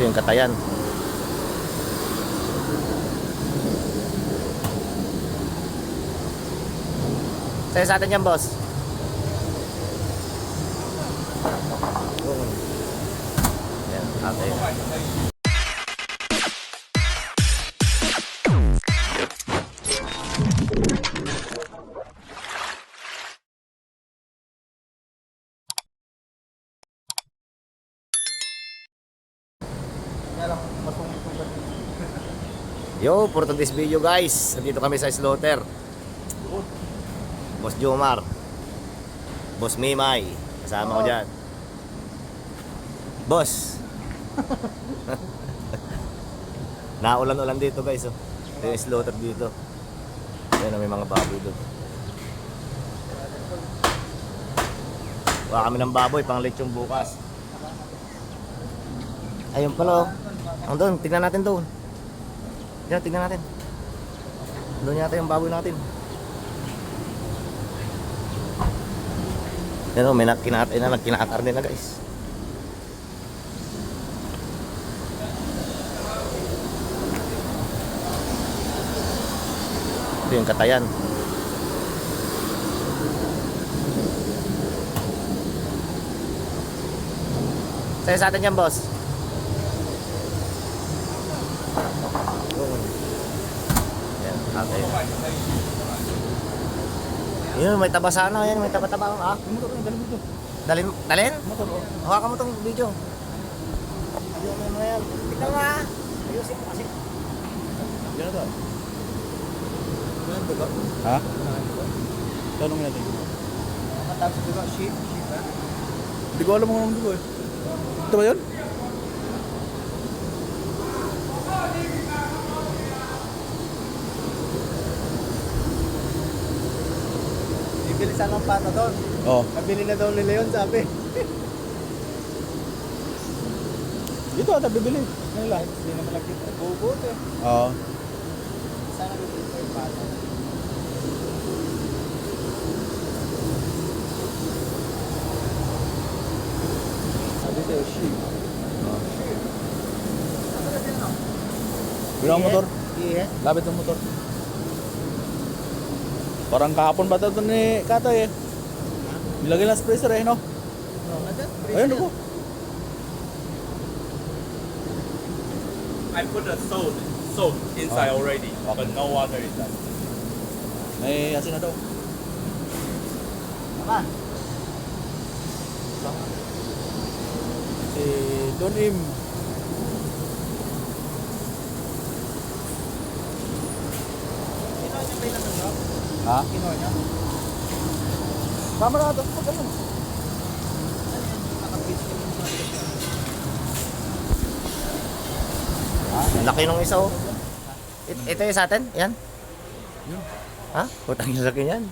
Ito yung katayan. Sa'yo sa atin yan, boss. Yan, okay. Yo, for today's video guys, nandito kami sa slaughter. Boss Jomar. Boss Mimay. Kasama ko dyan. Boss. Naulan-ulan dito guys. Oh. Ito yung slaughter dito. Ayan, may mga baboy doon. Wala kami ng baboy, pang lechong bukas. Ayun pala oh. Ang doon, tignan natin doon. Yan, tignan natin. Doon yata yung baboy natin. Yan o, may nagkinaat na, nagkinaakar din na guys. Ito yung katayan. Sa'yo sa atin yan, boss. Yan, okay. Yun, may taba sana. Yan, may taba-taba. Ah, dalhin, dalhin? Hawakan mo tong video. Ayun mo yan. Tignan mo ah. Ayusin mo kasi. Ha? Tanong natin. Matapos diba, sheep, sheep ha? Hindi ko alam kung anong dugo eh. Ito ba yun? Bibili sana ng pata doon. Oo. Nabili na daw nila yun, sabi. Dito ata bibili. Nila. Hindi naman nagkita. Bubuot eh. Oo. Sana bibili pa yung pata. Sabi sa'yo, sheep. Bilang ang motor. Iya. Lapit ang motor. Parang kahapon ba ito ni Katoy eh. Nilagay lang sa freezer eh, no? Ayun ako. I put the salt salt inside Oh. already, but no water inside. May asin na daw. Mama. Si Don Im. Kino niya ba yung nyo? Ha? Tama na ito. Pag ano? Ang laki nung isa oh. It- ito yung sa atin? Yan? Ha? Putang yung laki yan.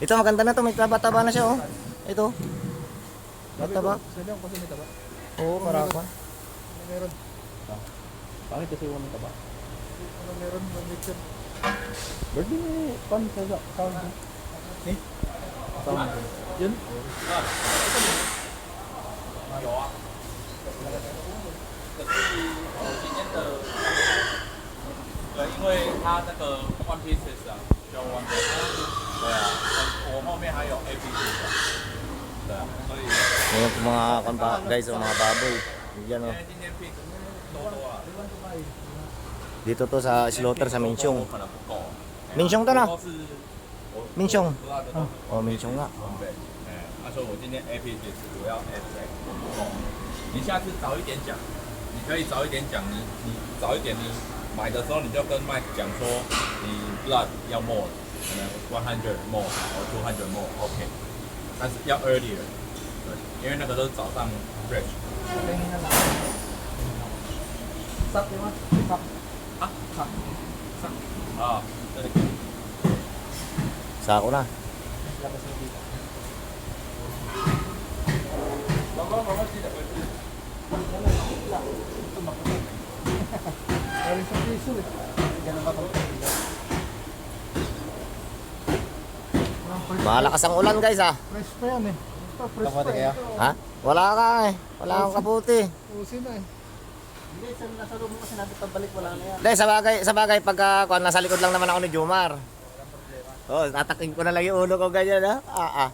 ito maganda na to, may taba-taba na siya oh. Ito. Mataba. Sabi ko kasi may taba. Oo, marapa. Meron. Pangit kasi yung taba. Ano meron? Meron. Birthday ni Pan sa sa- sound. Eh? Sound. Yun? 有啊。可是我今天的，对，因为它那个 one pieces 啊，需要 one piece。对啊，我后面还有 A B C 的。对啊，所以 Yung mga kampa, guys, yung mga baboy. Yan oh. Dito to sa slaughter sa 我 Minchong. 可能不够。 Minchong to na. 都是我 Minchong. 不知道的都是 Oh, Minchong nga. 对，哎，他说我今天 A P 是主要 S A 不够，你下次早一点讲，你可以早一点讲，你你早一点你买的时候你就跟麦讲说你 blood 要 more，可能 one hundred more 或 two hundred more，OK，、但是要 earlier，对，因为那个都是早上 fresh。 Ha? Ha? Sa? Ah. Na. Labas na dito. Baba, baba, dito. Galing sa piso eh. Ganun ba Malakas ang ulan guys ah. Fresh pa yan eh. Fresh pa, fresh pa. Ha? Wala ka eh. Wala kang kabuti. Usin na eh. Hindi, sa nasa mo kasi natin pabalik, wala na yan. Hindi, sa bagay, sa bagay pagka kuwan, nasa likod lang naman ako ni Jumar. Oh, tatakin ko na lang yung ulo ko ganyan ha. Ah, ah.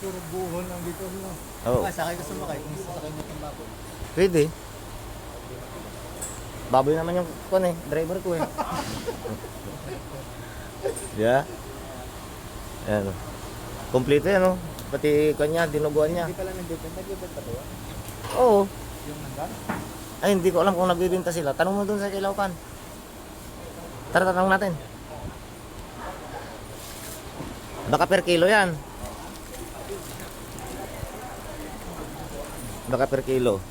Puro buhol lang dito. No? Oh, Ay, sakay ka sumakay kung sasakay niya itong baboy. pwede. Baboy naman yung kuwan eh, driver ko eh. yeah. Ayan. Kompleto yan oh. Pati kuwan niya, dinuguan niya. Hindi pala nagbibenta, nagbibenta ba yan? Oo. Yung nandun? Ay, hindi ko alam kung nagbibinta sila. Tanong mo dun sa Kilaukan. Tara, tanong natin. Baka per kilo yan. Baka per kilo.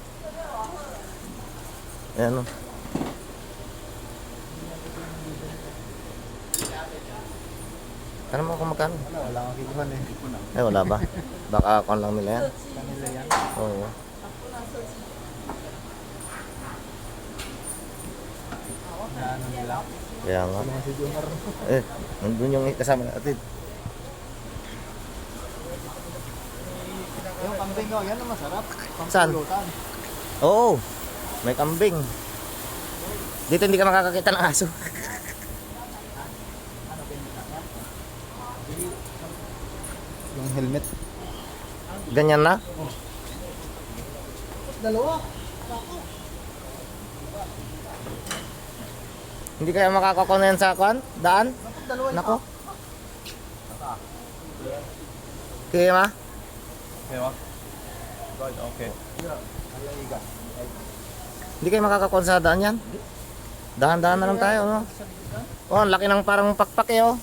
Ayan o. Tanong mo kung magkano. Wala, akong kinuhan eh. Ay, wala ba? Baka kon lang nila yan. Kanila yan. Oo. Ano nila? Kaya nga. Eh, nandun yung kasama natin. Yung kambing ko, yan ang masarap. Saan? Oo, may kambing. Dito hindi ka makakakita ng aso. Yung helmet. Ganyan na. Dalawa. Hindi kaya makakakunan sa kwan? Daan? Nako. Kaya ma? Okay 吗？Right, okay. Hindi kayo makakakuha sa daan yan? Dahan-dahan na lang tayo, no? Oh, ang laki ng parang pakpak eh, oh.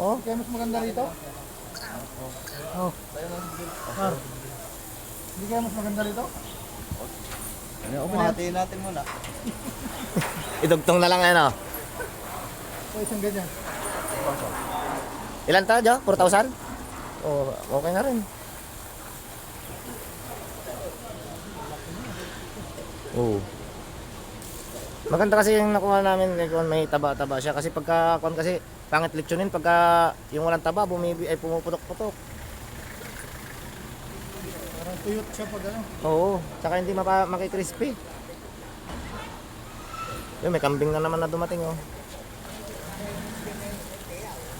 Oh, Kaya mas maganda rito? Oh. Mar. Hindi kaya mas maganda rito? Ano, hatiin natin muna. idugtong na lang yan, oh. O isang ganyan. Ilan tayo, Jo? 4,000? Oh, okay na rin. Oo. Maganda kasi yung nakuha namin like, kung may taba-taba siya kasi pagka kung kasi pangit lechonin pagka yung walang taba bumibi ay pumuputok-putok. Tuyot siya pag ano. Oo, tsaka hindi mapa makikrispy. Yun, may kambing na naman na dumating oh.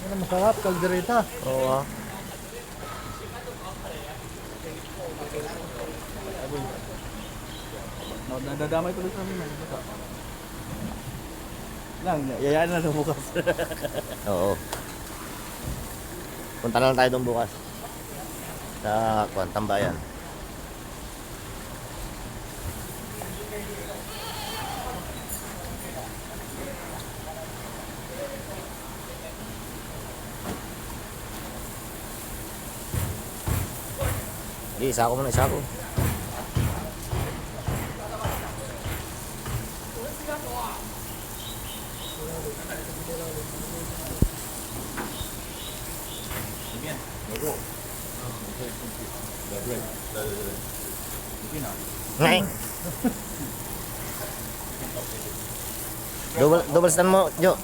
Yan ang masarap, kaldereta. Oo. ah. Nadadamay tuloy sa amin. Basta. Lang, yayaan na lang bukas. Oo. Punta na lang tayo doon bukas. Sa Kwan, Hindi, isa ko muna, isa ko. Ngay. double, double stand mo, Jo.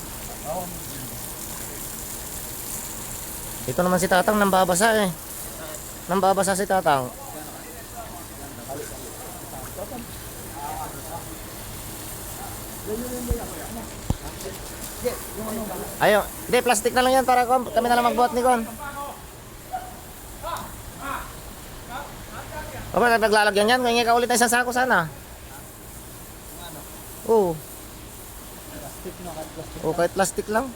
Ito naman si Tatang nang babasa eh. Nang babasa si Tatang. Ayo, hindi plastic na lang yan para kami na lang magbuhat ni Kon. O ba, naglalagyan yan? Ngayon ka ulit ng isang sako sana. Oo. O kahit plastic lang.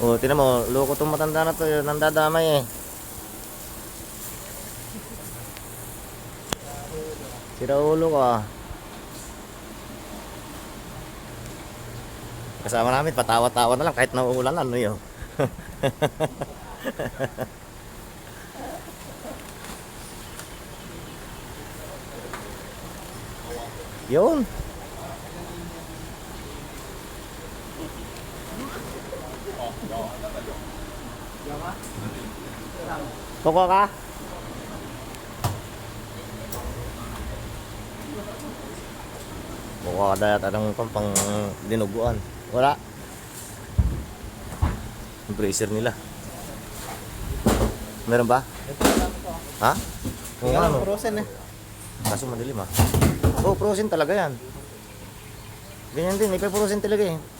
Oh, tinan mo, loko tong matanda na to, yun, nandadamay eh. Sira ulo ka. Kasama namin, patawa-tawa na lang kahit nauulan ano yun. Yun. Toko ka? Mukha ka dahil at anong pang dinuguan. Wala. Yung bracer nila. Meron ba? Ha? Oo nga, no? Frozen eh. Kaso madilim ah. Oo, oh, frozen talaga yan. Ganyan din, ipa-frozen talaga eh.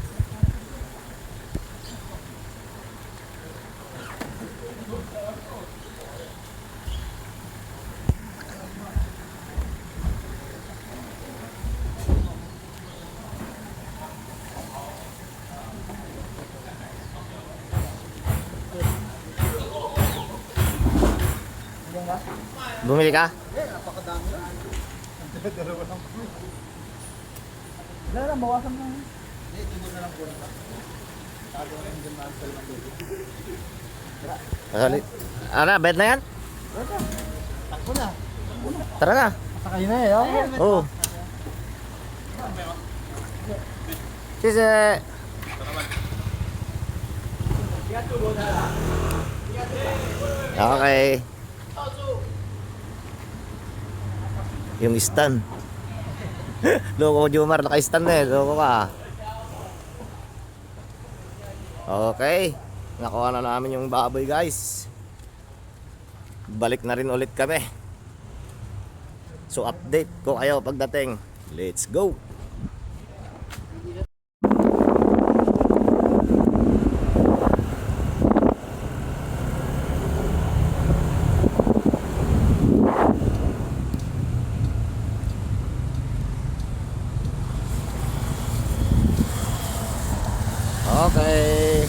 Bumili ka? Eh, napakadami na. Dalawa lang kami. Wala lang, bawasan na. Hindi, tibo na lang po na. Tago na yung ganda ang salman dito. Sorry. Ara, bet na yan? Takbo na. Tara na. Sakay na eh. Oh. Oo. Oh. Sisi. Eh. Okay. Yung stand. Loko ko, Jomar. Naka-stand na eh. Loko ka. Okay. Nakuha na namin yung baboy guys. Balik na rin ulit kami. So update ko kayo pagdating. Let's go! Okay.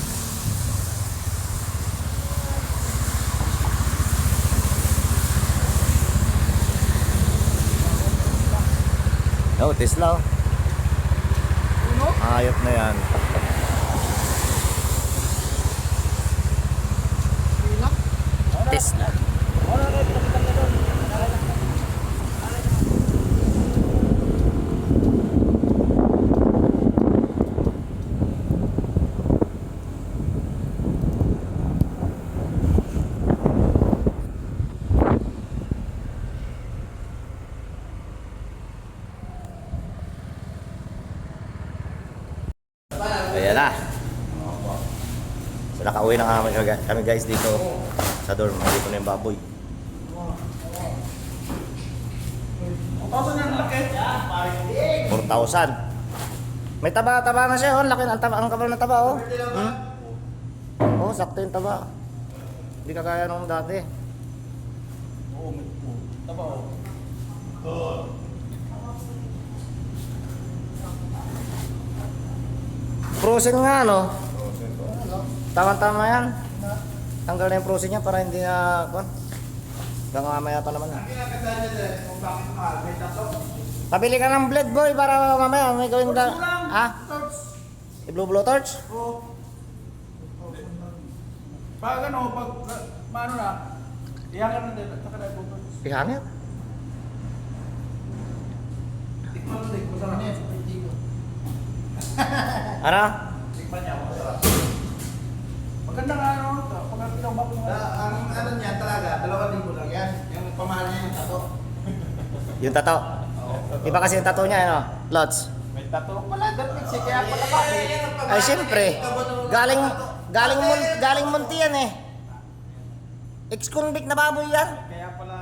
Oh, Tesla. oh. Ayop na yan. Tesla. Ayan na. Nakauwi na kami, kami guys dito sa dorm. Dito na yung baboy. Four thousand. May taba-taba na siya, oh. Laki ang taba, ang kapal na taba, oh. Hmm? Oh, sakto yung taba. Hindi kagaya nung dati. Frozen nga, no? Tama-tama yan. Tanggal na yung niya para hindi na... Kung, hanggang mamaya pa naman. Pabili ka ng blade boy para mamaya may gawin ka... Ha? I-blue blue torch? Pag ano, pag maano na, iyakan na din. Ihangit. Tikman mo din, masarap. Ano? Tikman niya, masarap. Maganda nga ano, pag pinabak mo. ang ano niya talaga, dalawang libo lang yan. Yung pamahal niya yung tato. Yung tato. Iba kasi yung tato niya, ano? Lots. May tato. Wala, that means eh, kaya pala bakit? Ay, siyempre. Galing, galing, mun, galing munti yan eh. Ex-convict na baboy yan. Kaya pala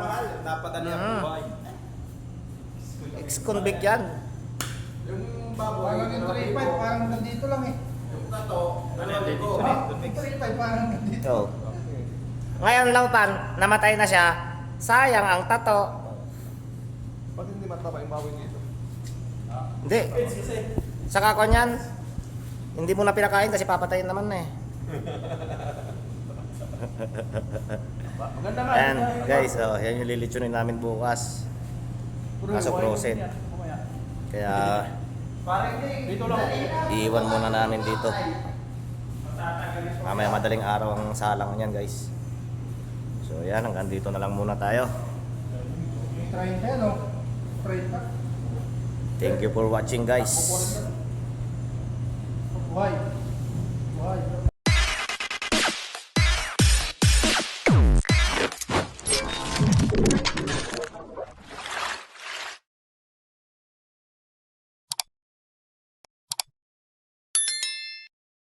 mahal. Napadali ang Mm. buhay. Ex-convict yan. Yung baboy. Parang yung 35, parang nandito lang eh. Yung tato, dalawang libo. Yung 35, parang nandito. So, ngayon lang pan, namatay na siya. Sayang ang tato. Pag hindi mataba yung baboy dito. Hindi. Sa kakon yan, hindi mo na pinakain kasi papatayin naman na eh. Maganda nga. Ayan, guys, oh, yan yung lilitsunin namin bukas. Kaso frozen. Kaya, dito lang. iiwan muna namin dito. Mamaya madaling araw ang salang niyan guys. So yan, hanggang dito na lang muna tayo. Yung 30? 30. Thank you for watching guys. Buhay.